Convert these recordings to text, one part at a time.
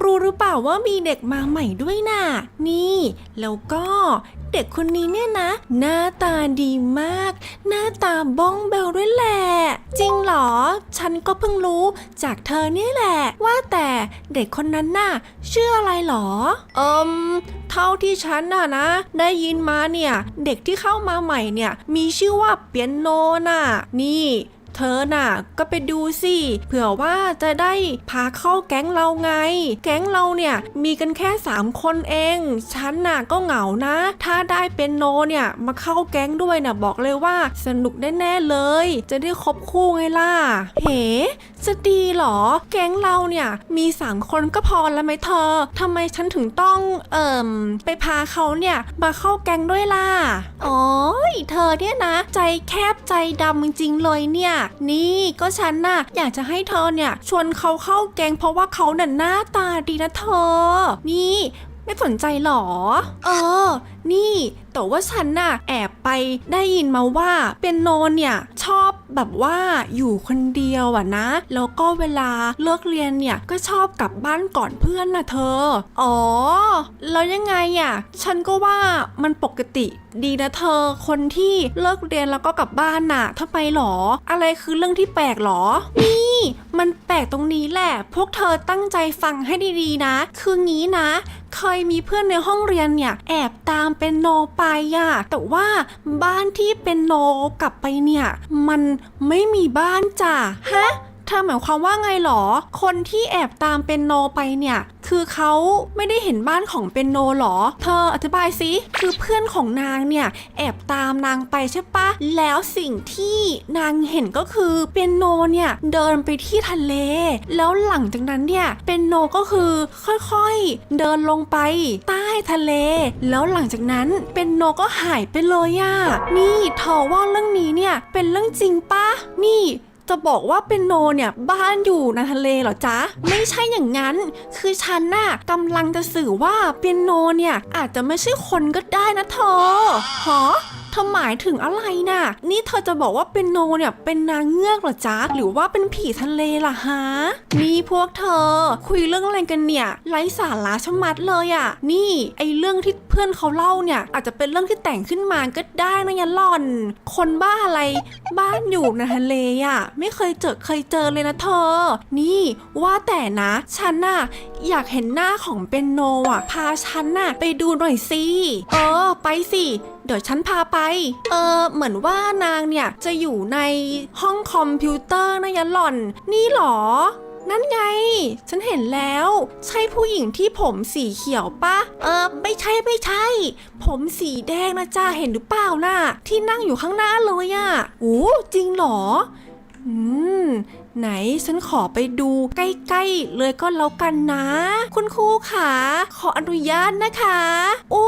รู้หรือเปล่าว่ามีเด็กมาใหม่ด้วยน่ะ นี่ แล้วก็เด็กคนนี้เนี่ยนะ หน้าตาดีมาก หน้าตาบ้องเบลด้วยแหละ จริงเหรอ ฉันก็เพิ่งรู้จากเธอเนี่ยแหละ ว่าแต่เด็กคนนั้นน่ะชื่ออะไรเหรอเอิมเท่าที่ฉันน่ะนะ ได้ยินมาเนี่ย เด็กที่เข้ามาใหม่เนี่ย มีชื่อว่าเปียโนน่ะ นี่ อน่ะ ก็ไปดูสิ เผื่อว่าจะได้พาเข้าแก๊งเราไง แก๊งเราเนี่ยมีกันแค่ 3 คนเอง ฉันน่ะก็เหงานะ ถ้าได้เป็นโนเนี่ยมาเข้าแก๊งด้วยน่ะบอกเลยว่าสนุกแน่ๆเลย จะได้คบคู่ไงล่ะเฮ้จะดีเหรอ แก๊งเราเนี่ยมี3คนก็พอแล้วไหมเธอทำไมฉันถึงต้องเอิ่มไปพาเขาเนี่ยมาเข้าแก๊งด้วยล่ะ อ๋อเธอเนี่ยนะ ใจแคบใจดำจริงๆเลยเนี่ยนี่ก็ฉันน่ะอยากจะให้เธอเนี่ยชวนเขาเข้าแกงเพราะว่าเขาน่ะหน้าตาดีนะเธอ นี่ ไม่สนใจหรอ เออ นี่แต่ว่าฉันน่ะแอบไปได้ยินมาว่าเป็นโนนเนี่ยชอบแบบว่าอยู่คนเดียวอะนะ แล้วก็เวลาเลิกเรียนเนี่ยก็ชอบกลับบ้านก่อนเพื่อนน่ะเธอ อ๋อ แล้วยังไงอะฉันก็ว่ามันปกติดีนะเธอ คนที่เลิกเรียนแล้วก็กลับบ้านน่ะทำไมหรอ อะไรคือเรื่องที่แปลกหรอ นี่ มันแปลกตรงนี้แหละ พวกเธอตั้งใจฟังให้ดีๆนะ คืองี้นะ เคยมีเพื่อนในห้องเรียนเนี่ยแอบตามเป็นโนไปอะแต่ว่าบ้านที่เป็นโนกลับไปเนี่ย มันไม่มีบ้านจ้ะฮะเธอหมายความว่าไงหรอ คนที่แอบตามเป็นโนไปเนี่ยคือเขาไม่ได้เห็นบ้านของเป็นโนหรอ เธออธิบายสิ คือเพื่อนของนางเนี่ย แอบตามนางไปใช่ปะ แล้วสิ่งที่นางเห็นก็คือเป็นโนเนี่ย เดินไปที่ทะเล แล้วหลังจากนั้นเนี่ยเป็นโนก็คือค่อยๆ เดินลงไปใต้ ทะเล แล้วหลังจากนั้นเป็นโนก็หายไปเลยอะนี่ทอว่าเรื่องนี้เนี่ยเป็นเรื่องจริงปะนี่จะบอกว่าเป็นโนเนี่ยบ้านอยู่ในทะเลเหรอจ๊ะ ไม่ใช่อย่างนั้น คือฉันน่ะกำลังจะสื่อว่าเป็นโนเนี่ยอาจจะไม่ใช่คนก็ได้นะเธอหอ เธอหมายถึงอะไรน่ะ นี่เธอจะบอกว่าเป็นโนเนี่ยเป็นนางเงือกหรอจ๊ะหรือว่าเป็นผีทะเลล่ะฮะนี่พวกเธอ คุยเรื่องอะไรกันเนี่ยไร้สาระชะมัดเลยอะ่ะ นี่ไอเรื่องที่เพื่อนเขาเล่าเนี่ย อาจจะเป็นเรื่องที่แต่งขึ้นมาก็ได้นะยันหล่อน คนบ้าอะไร บ้านอยู่ในทะเลอะ่ะ ไม่เคยเจอเคยเจอเลยนะเธอ นี่ว่าแต่นะฉันน่ะอยากเห็นหน้าของเป็นโนอะ พาฉันน่ะไปดูหน่อยสิเออ ไปสิเดี๋ยวฉันพาไป เออเหมือนว่านางเนี่ยจะอยู่ในห้องคอมพิวเตอร์นะยันหล่อน นี่หรอ นั่นไง ฉันเห็นแล้ว ใช่ผู้หญิงที่ผมสีเขียวปะ เออไม่ใช่ไม่ใช่ ผมสีแดงนะจ้าเห็นหรือเปล่าน่ะ ที่นั่งอยู่ข้างหน้าเลยอะ่ะโอ้จริงเหรอ อืมไหนฉันขอไปดูใกล้ๆ เลยก็แล้วกันนะ คุณครูขาขออนุญาตนะคะโอ้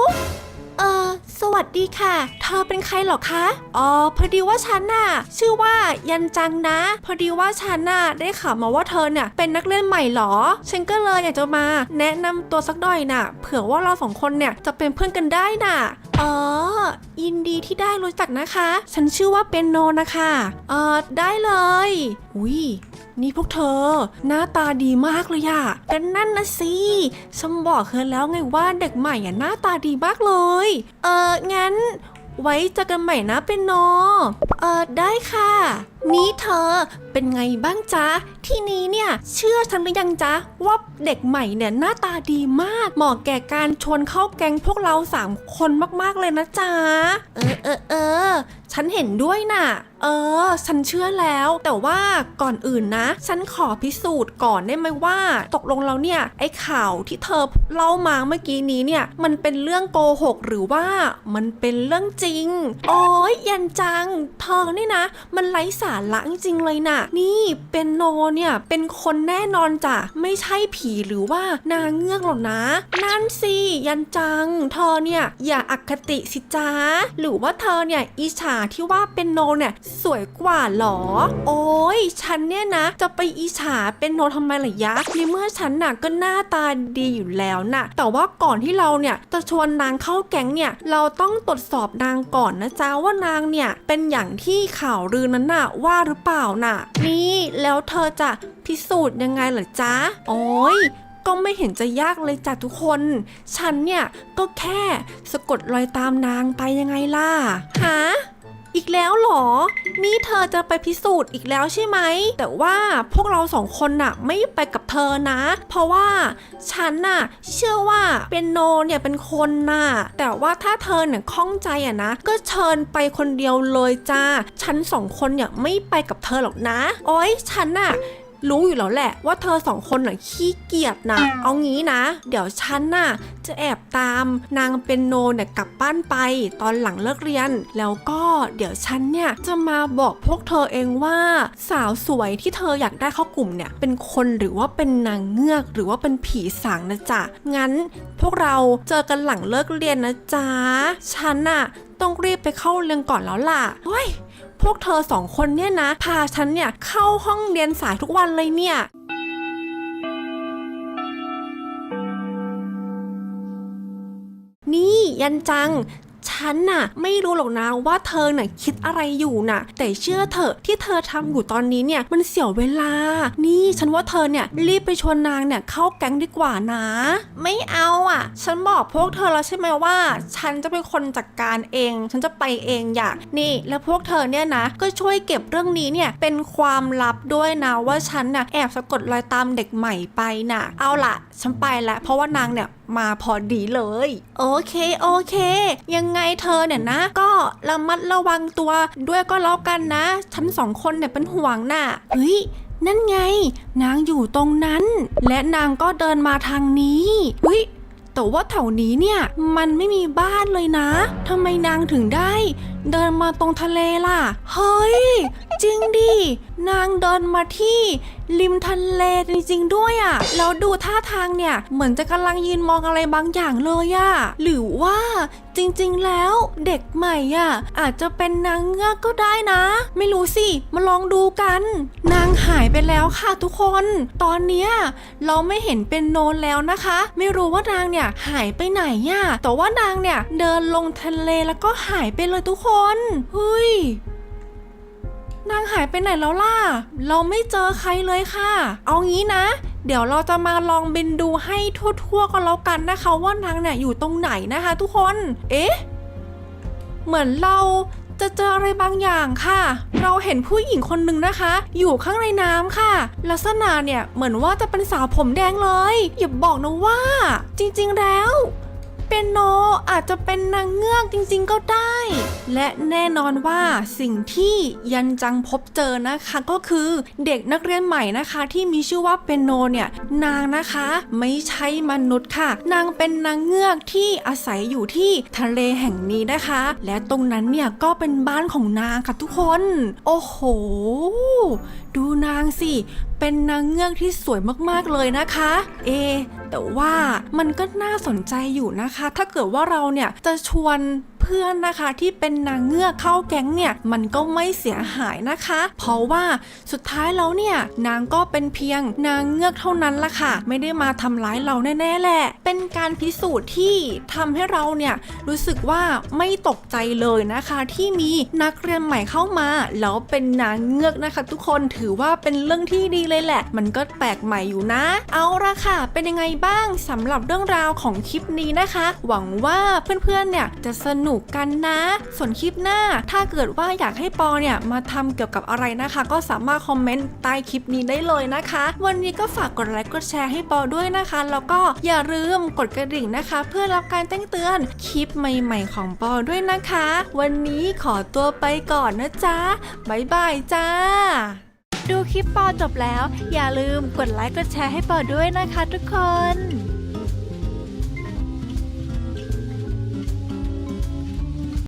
เออ สวัสดีค่ะ เธอเป็นใครหรอคะ อ๋อ พอดีว่าฉันน่ะ ชื่อว่ายันจังนะ พอดีว่าฉันน่ะได้ข่าวมาว่าเธอเนี่ยเป็นนักเล่นใหม่เหรอ ฉันก็เลยอยากจะมา แนะนำตัวสักหน่อยน่ะ เผื่อว่าเราสองคนเนี่ยจะเป็นเพื่อนกันได้น่ะ อ๋อ ยินดีที่ได้รู้จักนะคะ ฉันชื่อว่าเป็นโนนะคะเออได้เลย อุ้ยนี่พวกเธอ หน้าตาดีมากเลยอะกันนั่นนะสิฉันบอกเธอแล้วไงว่าเด็กใหม่อะหน้าตาดีมากเลย เอองั้น ไว้เจอกันใหม่นะเป็นโน เออได้ค่ะ นี่เธอเป็นไงบ้างจ๊ะ ที่นี้เนี่ยเชื่อฉันหรือยังจ๊ะ ว่าเด็กใหม่เนี่ยหน้าตาดีมาก เหมาะแก่การชวนเข้าแก๊งพวกเราสามคนมากๆเลยนะจ๊ะ เออเออเออฉันเห็นด้วยน่ะ เออ ฉันเชื่อแล้ว แต่ว่าก่อนอื่นนะ ฉันขอพิสูจน์ก่อนได้ไหมว่า ตกลงแล้วเนี่ย ไอ้ข่าวที่เธอเล่ามาเมื่อกี้นี้เนี่ย มันเป็นเรื่องโกหกหรือว่ามันเป็นเรื่องจริง โอ้ยยันจัง เธอนี่นะ มันไร้สาระจริงเลยน่ะ นี่เป็นโนเนี่ยเป็นคนแน่นอนจ้ะไม่ใช่ผีหรือว่านางเงือกหรอกนะ นั่นสิยันจัง เธอเนี่ยอย่าอคติสิจ้าหรือว่าเธอเนี่ยอิจฉาที่ว่าเป็นโนเนี่ยสวยกว่าหรอ โอ้ยฉันเนี่ยนะ จะไปอิจฉาเป็นโนทำไมล่ะยะในเมื่อฉันน่ะก็หน้าตาดีอยู่แล้วน่ะ แต่ว่าก่อนที่เราเนี่ยจะชวนนางเข้าแก๊งเนี่ยเราต้องตรวจสอบนางก่อนนะจ๊ะว่านางเนี่ยเป็นอย่างที่ข่าวลือนั้นน่ะว่าหรือเปล่าน่ะ นี่แล้วเธอจะพิสูจน์ยังไงเหรอจ๊ะโอ้ยก็ไม่เห็นจะยากเลยจ้ะทุกคน ฉันเนี่ยก็แค่สะกดรอยตามนางไปยังไงล่ะฮะ อีกแล้วเหรอ นี่เธอจะไปพิสูจน์อีกแล้วใช่ไหม แต่ว่าพวกเราสองคนน่ะไม่ไปกับเธอนะ เพราะว่าฉันน่ะเชื่อว่าเป็นโนเนี่ยเป็นคนน่ะ แต่ว่าถ้าเธอเนี่ยข้องใจอะนะ ก็เชิญไปคนเดียวเลยจ้า ฉันสองคนเนี่ยไม่ไปกับเธอหรอกนะ โอ๊ยฉันน่ะ รู้อยู่แล้วแหละ ว่าเธอสองคนน่ะขี้เกียจนะ เอางี้นะ เดี๋ยวฉันน่ะจะแอบตามนางเป็นโนเนี่ยกลับบ้านไปตอนหลังเลิกเรียน แล้วก็เดี๋ยวฉันเนี่ยจะมาบอกพวกเธอเองว่า สาวสวยที่เธออยากได้เข้ากลุ่มเนี่ยเป็นคนหรือว่าเป็นนางเงือก หรือว่าเป็นผีสางนะจ๊ะงั้นพวกเราเจอกันหลังเลิกเรียนนะจ๊ะฉันน่ะต้องรีบไปเข้าเรียนก่อนแล้วล่ะเฮ้ย พวกเธอสองคนเนี่ยนะ พาฉันเนี่ยเข้าห้องเรียนสายทุกวันเลยเนี่ย นี่ยันจัง ฉันน่ะ ไม่รู้หรอกนะว่าเธอน่ะคิดอะไรอยู่น่ะ แต่เชื่อเถอะที่เธอทำอยู่ตอนนี้เนี่ยมันเสียเวลา นี่ฉันว่าเธอเนี่ยรีบไปชวนนางเนี่ยเข้าแก๊งดีกว่านะ ไม่เอาอะ ฉันบอกพวกเธอแล้วใช่ไหมว่า ฉันจะเป็นคนจัดการเอง ฉันจะไปเองอยากนี่ แล้วพวกเธอเนี่ยนะ ก็ช่วยเก็บเรื่องนี้เนี่ยเป็นความลับด้วยนะว่าฉันน่ะแอบสะกดรอยตามเด็กใหม่ไปน่ะ เอาล่ะ ฉันไปแล้วเพราะว่านางเนี่ยมาพอดีเลย โอเคโอเค ยังไงเธอเนี่ยนะ ก็ระมัดระวังตัวด้วยก็แล้วกันนะฉันสองคนเนี่ยเป็นห่วงน่ะเฮ้ยนั่นไง นางอยู่ตรงนั้น และนางก็เดินมาทางนี้เฮ้ยแต่ว่าแถวนี้เนี่ยมันไม่มีบ้านเลยนะทำไมนางถึงได้ เดินมาตรงทะเลล่ะ เฮ้ย จริงดิ นางเดินมาที่ริมทะเลจริงๆด้วยอะ่ะ แล้วดูท่าทางเนี่ย เหมือนจะกำลังยืนมองอะไรบางอย่างเลยอะ่ะ หรือว่าจริงๆแล้วเด็กใหม่อะ่ะ อาจจะเป็นนางเงือกก็ได้นะ ไม่รู้สิ มาลองดูกัน นางหายไปแล้วค่ะทุกคน ตอนเนี้ยเราไม่เห็นเป็นโนนแล้วนะคะ ไม่รู้ว่านางเนี่ยหายไปไหนอะ่ะแต่ว่านางเนี่ยเดินลงทะเลแล้วก็หายไปเลยทุกคน เฮ้ย นางหายไปไหนแล้วล่ะ เราไม่เจอใครเลยค่ะ เอางี้นะ เดี๋ยวเราจะมาลองบินดูให้ทั่วๆก็แล้วกันนะคะ ว่านางเนี่ยอยู่ตรงไหนนะคะ ทุกคน เอ๊ะ เหมือนเราจะเจออะไรบางอย่างค่ะ เราเห็นผู้หญิงคนหนึ่งนะคะ อยู่ข้างในน้ำค่ะ ลักษณะเนี่ยเหมือนว่าจะเป็นสาวผมแดงเลย อย่าบอกนะว่า จริงๆแล้ว เป็นโนอาจจะเป็นนางเงือกจริงๆก็ได้ และแน่นอนว่าสิ่งที่ยันจังพบเจอนะคะก็คือเด็กนักเรียนใหม่นะคะที่มีชื่อว่าเป็นโนเนี่ยนางนะคะไม่ใช่มนุษย์ค่ะ นางเป็นนางเงือกที่อาศัยอยู่ที่ทะเลแห่งนี้นะคะ และตรงนั้นเนี่ยก็เป็นบ้านของนางค่ะทุกคน โอ้โห ดูนางสิเป็นนางเงือกที่สวยมากๆเลยนะคะ เอแต่ว่ามันก็น่าสนใจอยู่นะคะ ถ้าเกิดว่าเราเนี่ยจะชวน เพื่อนนะคะ ที่เป็นนางเงือกเข้าแก๊งเนี่ยมันก็ไม่เสียหายนะคะ เพราะว่าสุดท้ายแล้วเนี่ยนางก็เป็นเพียงนางเงือกเท่านั้นละค่ะ ไม่ได้มาทำร้ายเราแน่ๆแหละ เป็นการพิสูจน์ที่ทำให้เราเนี่ยรู้สึกว่าไม่ตกใจเลยนะคะ ที่มีนักเรียนใหม่เข้ามาแล้วเป็นนางเงือกนะคะ ทุกคนถือว่าเป็นเรื่องที่ดีเลยแหละ มันก็แปลกใหม่อยู่นะ เอาละค่ะ เป็นยังไงบ้างสำหรับเรื่องราวของคลิปนี้นะคะ หวังว่าเพื่อนๆเนี่ยจะสนุกกันนะ ส่วนคลิปหน้า ถ้าเกิดว่าอยากให้ปอเนี่ยมาทำเกี่ยวกับอะไรนะคะ ก็สามารถคอมเมนต์ใต้คลิปนี้ได้เลยนะคะ วันนี้ก็ฝากกดไลค์กดแชร์ให้ปอด้วยนะคะ แล้วก็อย่าลืมกดกระดิ่งนะคะ เพื่อรับการแจ้งเตือนคลิปใหม่ ๆ ของปอด้วยนะคะ วันนี้ขอตัวไปก่อนนะจ๊ะบ๊ายบายจ้าดูคลิปปอจบแล้ว อย่าลืมกดไลค์กดแชร์ให้ปอด้วยนะคะทุกคน